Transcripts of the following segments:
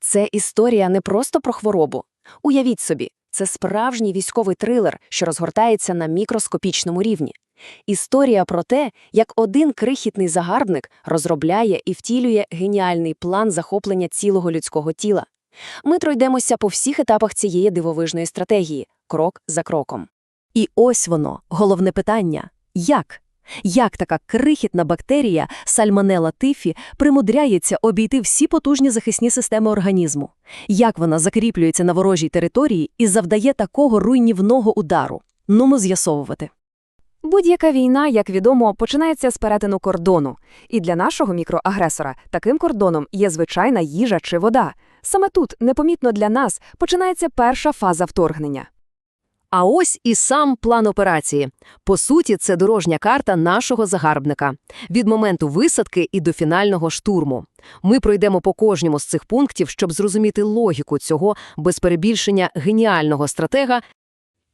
Це історія не просто про хворобу. Уявіть собі, це справжній військовий трилер, що розгортається на мікроскопічному рівні. Історія про те, як один крихітний загарбник розробляє і втілює геніальний план захоплення цілого людського тіла. Ми пройдемося по всіх етапах цієї дивовижної стратегії, крок за кроком. І ось воно, головне питання. Як? Як така крихітна бактерія сальмонелла тифі примудряється обійти всі потужні захисні системи організму? Як вона закріплюється на ворожій території і завдає такого руйнівного удару? Нумо з'ясовувати. Будь-яка війна, як відомо, починається з перетину кордону. І для нашого мікроагресора таким кордоном є звичайна їжа чи вода. Саме тут, непомітно для нас, починається перша фаза вторгнення. А ось і сам план операції. По суті, це дорожня карта нашого загарбника. Від моменту висадки і до фінального штурму. Ми пройдемо по кожному з цих пунктів, щоб зрозуміти логіку цього без перебільшення геніального стратега.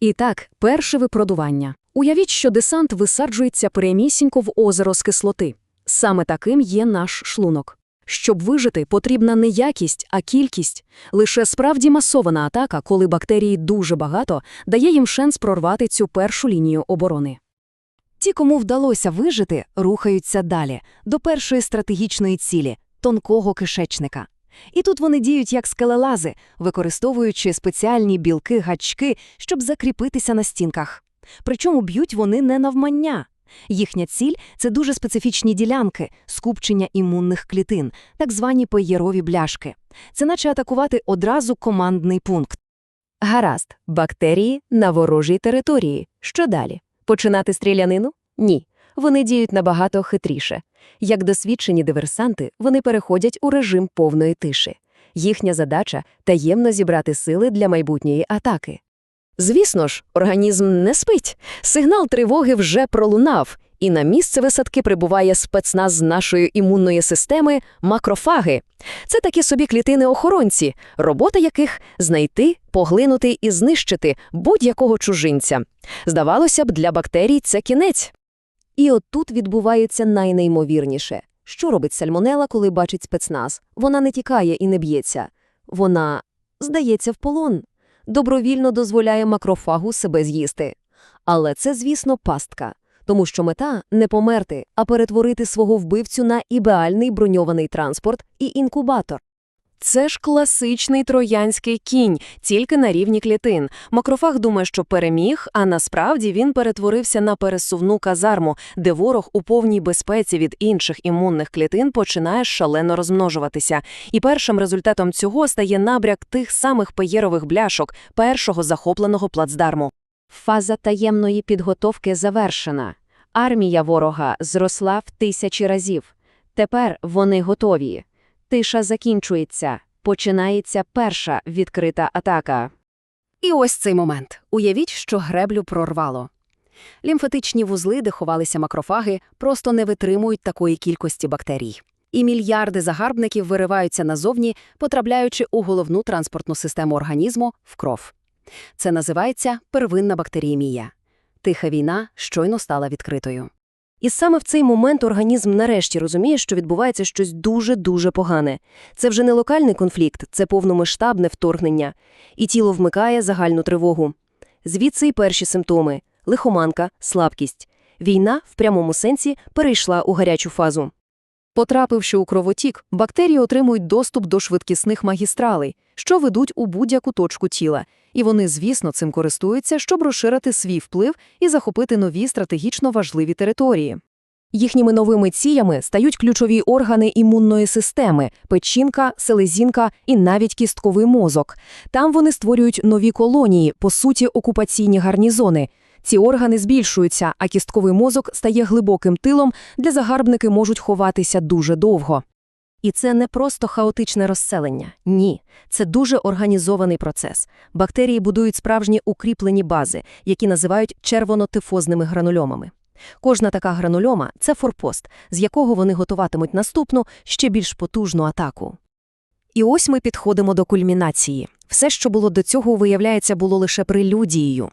І так, перше випродування. Уявіть, що десант висаджується прямісінько в озеро з кислоти. Саме таким є наш шлунок. Щоб вижити, потрібна не якість, а кількість. Лише справді масована атака, коли бактерії дуже багато, дає їм шанс прорвати цю першу лінію оборони. Ті, кому вдалося вижити, рухаються далі, до першої стратегічної цілі – тонкого кишечника. І тут вони діють як скелелази, використовуючи спеціальні білки-гачки, щоб закріпитися на стінках. Причому б'ють вони не навмання. Їхня ціль – це дуже специфічні ділянки, скупчення імунних клітин, так звані пеєрові бляшки. Це наче атакувати одразу командний пункт. Гаразд, бактерії на ворожій території. Що далі? Починати стрілянину? Ні. Вони діють набагато хитріше. Як досвідчені диверсанти, вони переходять у режим повної тиші. Їхня задача – таємно зібрати сили для майбутньої атаки. Звісно ж, організм не спить. Сигнал тривоги вже пролунав, і на місце висадки прибуває спецназ з нашої імунної системи – макрофаги. Це такі собі клітини-охоронці, робота яких – знайти, поглинути і знищити будь-якого чужинця. Здавалося б, для бактерій це кінець. І от тут відбувається найнеймовірніше. Що робить сальмонела, коли бачить спецназ? Вона не тікає і не б'ється. Вона здається в полон. Добровільно дозволяє макрофагу себе з'їсти. Але це, звісно, пастка. Тому що мета – не померти, а перетворити свого вбивцю на ідеальний броньований транспорт і інкубатор. Це ж класичний троянський кінь, тільки на рівні клітин. Макрофаг думає, що переміг, а насправді він перетворився на пересувну казарму, де ворог у повній безпеці від інших імунних клітин починає шалено розмножуватися. І першим результатом цього стає набряк тих самих пеєрових бляшок першого захопленого плацдарму. Фаза таємної підготовки завершена. Армія ворога зросла в тисячі разів. Тепер вони готові. Тиша закінчується. Починається перша відкрита атака. І ось цей момент. Уявіть, що греблю прорвало. Лімфатичні вузли, де ховалися макрофаги, просто не витримують такої кількості бактерій. І мільярди загарбників вириваються назовні, потрапляючи у головну транспортну систему організму – в кров. Це називається первинна бактеріємія. Тиха війна щойно стала відкритою. І саме в цей момент організм нарешті розуміє, що відбувається щось дуже-дуже погане. Це вже не локальний конфлікт, це повномасштабне вторгнення. І тіло вмикає загальну тривогу. Звідси й перші симптоми – лихоманка, слабкість. Війна, в прямому сенсі, перейшла у гарячу фазу. Потрапивши у кровотік, бактерії отримують доступ до швидкісних магістралей, що ведуть у будь-яку точку тіла. І вони, звісно, цим користуються, щоб розширити свій вплив і захопити нові стратегічно важливі території. Їхніми новими ціями стають ключові органи імунної системи – печінка, селезінка і навіть кістковий мозок. Там вони створюють нові колонії, по суті, окупаційні гарнізони. Ці органи збільшуються, а кістковий мозок стає глибоким тилом, де загарбники можуть ховатися дуже довго. І це не просто хаотичне розселення. Ні, це дуже організований процес. Бактерії будують справжні укріплені бази, які називають червонотифозними гранульомами. Кожна така гранульома – це форпост, з якого вони готуватимуть наступну, ще більш потужну атаку. І ось ми підходимо до кульмінації. Все, що було до цього, виявляється, було лише прелюдією.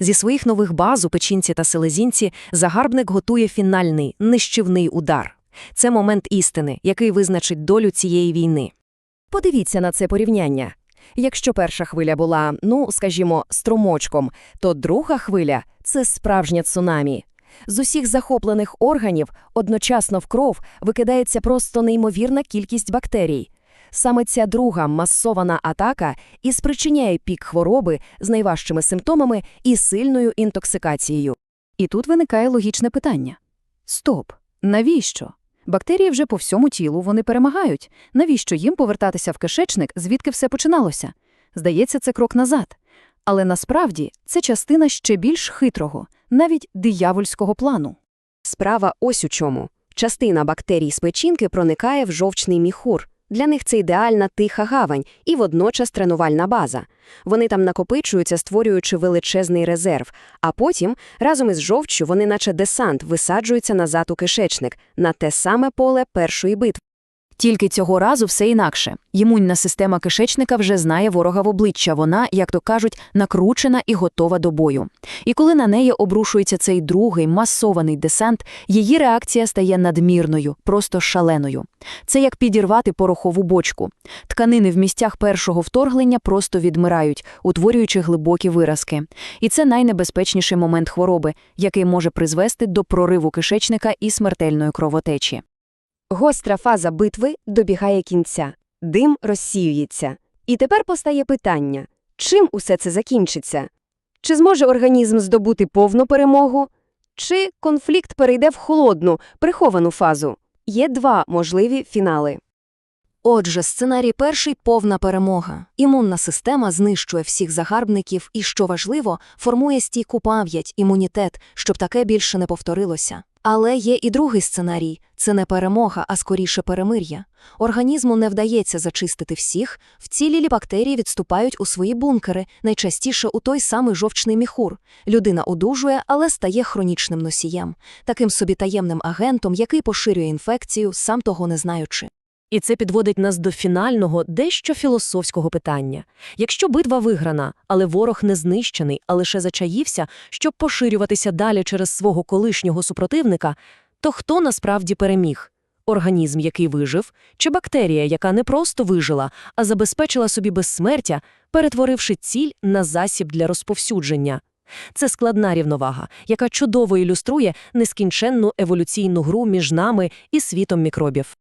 Зі своїх нових баз у печінці та селезінці загарбник готує фінальний, нищівний удар. Це момент істини, який визначить долю цієї війни. Подивіться на це порівняння. Якщо перша хвиля була, ну, скажімо, струмочком, то друга хвиля – це справжнє цунамі. З усіх захоплених органів одночасно в кров викидається просто неймовірна кількість бактерій. Саме ця друга масована атака і спричиняє пік хвороби з найважчими симптомами і сильною інтоксикацією. І тут виникає логічне питання. Стоп! Навіщо? Бактерії вже по всьому тілу, вони перемагають. Навіщо їм повертатися в кишечник, звідки все починалося? Здається, це крок назад. Але насправді це частина ще більш хитрого, навіть диявольського плану. Справа ось у чому. Частина бактерій з печінки проникає в жовчний міхур. Для них це ідеальна тиха гавань і водночас тренувальна база. Вони там накопичуються, створюючи величезний резерв, а потім разом із жовчю вони, наче десант, висаджуються назад у кишечник на те саме поле першої битви. Тільки цього разу все інакше. Імунна система кишечника вже знає ворога в обличчя. Вона, як то кажуть, накручена і готова до бою. І коли на неї обрушується цей другий масований десант, її реакція стає надмірною, просто шаленою. Це як підірвати порохову бочку. Тканини в місцях першого вторгнення просто відмирають, утворюючи глибокі виразки. І це найнебезпечніший момент хвороби, який може призвести до прориву кишечника і смертельної кровотечі. Гостра фаза битви добігає кінця, дим розсіюється. І тепер постає питання, чим усе це закінчиться? Чи зможе організм здобути повну перемогу? Чи конфлікт перейде в холодну, приховану фазу? Є два можливі фінали. Отже, сценарій перший – повна перемога. Імунна система знищує всіх загарбників і, що важливо, формує стійку пам'ять, імунітет, щоб таке більше не повторилося. Але є і другий сценарій – це не перемога, а скоріше перемир'я. Організму не вдається зачистити всіх, вцілілі бактерії відступають у свої бункери, найчастіше у той самий жовчний міхур. Людина одужує, але стає хронічним носієм, таким собі таємним агентом, який поширює інфекцію, сам того не знаючи. І це підводить нас до фінального, дещо філософського питання. Якщо битва виграна, але ворог не знищений, а лише зачаївся, щоб поширюватися далі через свого колишнього супротивника, то хто насправді переміг? Організм, який вижив, чи бактерія, яка не просто вижила, а забезпечила собі безсмертя, перетворивши ціль на засіб для розповсюдження? Це складна рівновага, яка чудово ілюструє нескінченну еволюційну гру між нами і світом мікробів.